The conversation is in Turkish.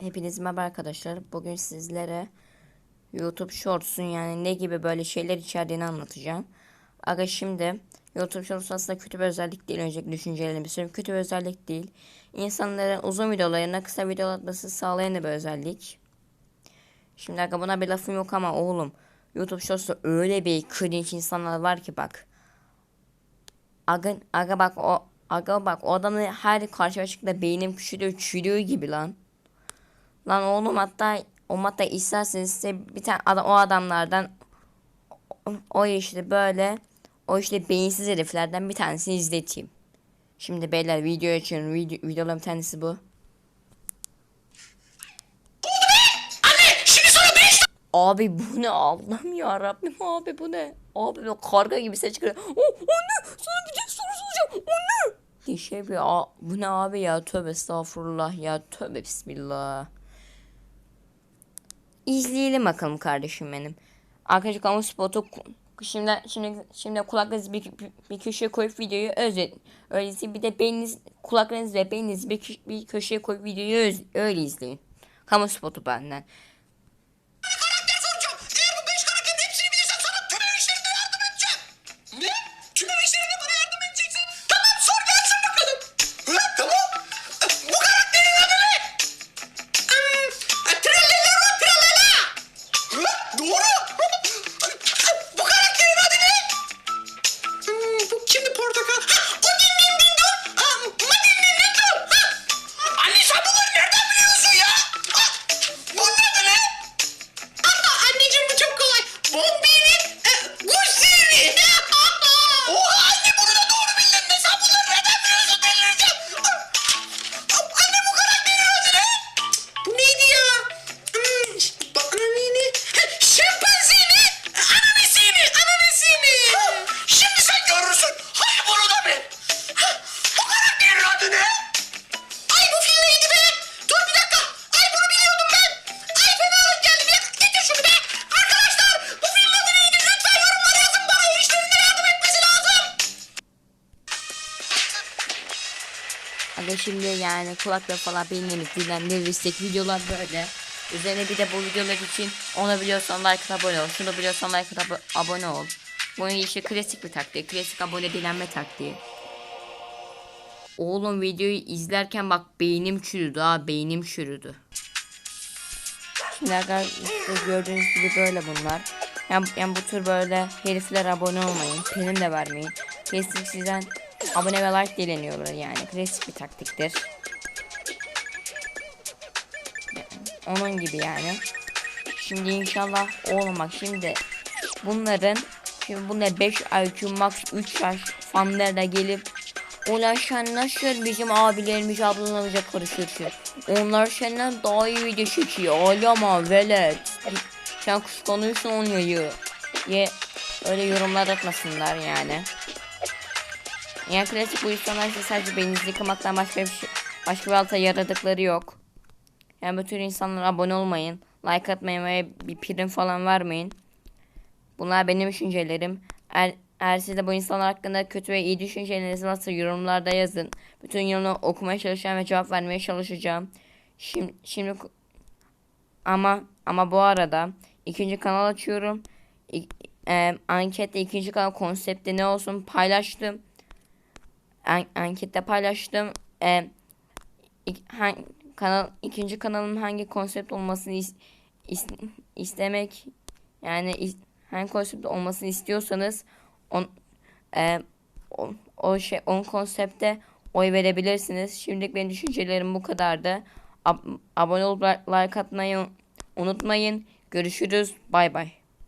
Hepinize merhaba arkadaşlar. Bugün sizlere YouTube Shorts'un yani ne gibi böyle şeyler içerdiğini anlatacağım. Aga şimdi YouTube Shorts aslında kötü bir özellik değil. Önceki düşüncelerimi söyleyeyim. Kötü bir özellik değil. İnsanların uzun videolarına kısa video atması sağlayan da bir özellik. Şimdi aga buna bir lafım yok ama oğlum YouTube Shorts'ta öyle bir cringe insanlar var ki bak. Aga, aga bak o Aga bak o adamın her karşı açıkta beynim küçülüyor çürüyor gibi lan. Lan oğlum hatta o hatta isterseniz size bir tane adam, o adamlardan o, o işte böyle o işte beyinsiz heriflerden bir tanesini izleteyim. Şimdi beyler video açıyorum. Video, videoların tanesi bu. Anne şimdi sana 5 Abi bu ne Allah'ım ya Rabbim abi bu ne? Abi böyle karga gibi ses çıkıyor. Oh, anne sana bir tek soru soracağım. Anne. Şey bir bu ne abi ya tövbe estağfurullah ya tövbe bismillah. İzleyelim bakalım kardeşim benim. Arkadaşlar kamu spotu şimdi şimdi şimdi kulaklarınızı bir, bir, köşeye koyup videoyu özet. Öyleyse bir de beyniniz kulaklarınız ve beyninizi bir, bir köşeye koyup videoyu öz, öyle izleyin. Kamu spotu benden. Aga şimdi yani kulakla falan beynimiz dinlendirirsek videolar böyle. Üzerine bir de bu videolar için onu biliyorsan like at abone ol. Şunu biliyorsan like at abo- abone ol. Bu işte klasik bir taktik. Klasik abone dilenme taktiği. Oğlum videoyu izlerken bak beynim çürüdü ha beynim çürüdü. Şimdi arkadaşlar gördüğünüz gibi böyle bunlar. Yani, yani bu tür böyle herifler abone olmayın. Prim de vermeyin. Klasik sizden abone ve like dileniyorlar yani. Klasik bir taktiktir. Onun gibi yani. Şimdi inşallah oğlum bak şimdi bunların şimdi bunlar 5 IQ max 3 yaş fanlarla gelip Ulan nasıl bizim abilerimiz ablalarımıza karışıyorsun? Onlar senden daha iyi video çekiyor. Ağlama velet. Sen kıskanıyorsun onu ya. Ye öyle yorumlar atmasınlar yani. Yani klasik bu insanlar ise sadece beyninizi yıkamaktan başka bir şey, başka bir alta yaradıkları yok. Yani bu tür insanlara abone olmayın. Like atmayın ve bir prim falan vermeyin. Bunlar benim düşüncelerim. Eğer, eğer siz de bu insanlar hakkında kötü ve iyi düşünceleriniz varsa yorumlarda yazın. Bütün yorumları okumaya çalışacağım ve cevap vermeye çalışacağım. Şimdi, şimdi ama ama bu arada ikinci kanal açıyorum. İ, e, ankette ikinci kanal konsepti ne olsun paylaştım. An, ankette paylaştım. E, ik- han- kanal ikinci kanalın hangi konsept olmasını is- is- istemek yani is- hangi konsept olmasını istiyorsanız on, e, o, o şey on konsepte oy verebilirsiniz. Şimdilik benim düşüncelerim bu kadardı. Ab- abone olup like atmayı unutmayın. Görüşürüz. Bay bay.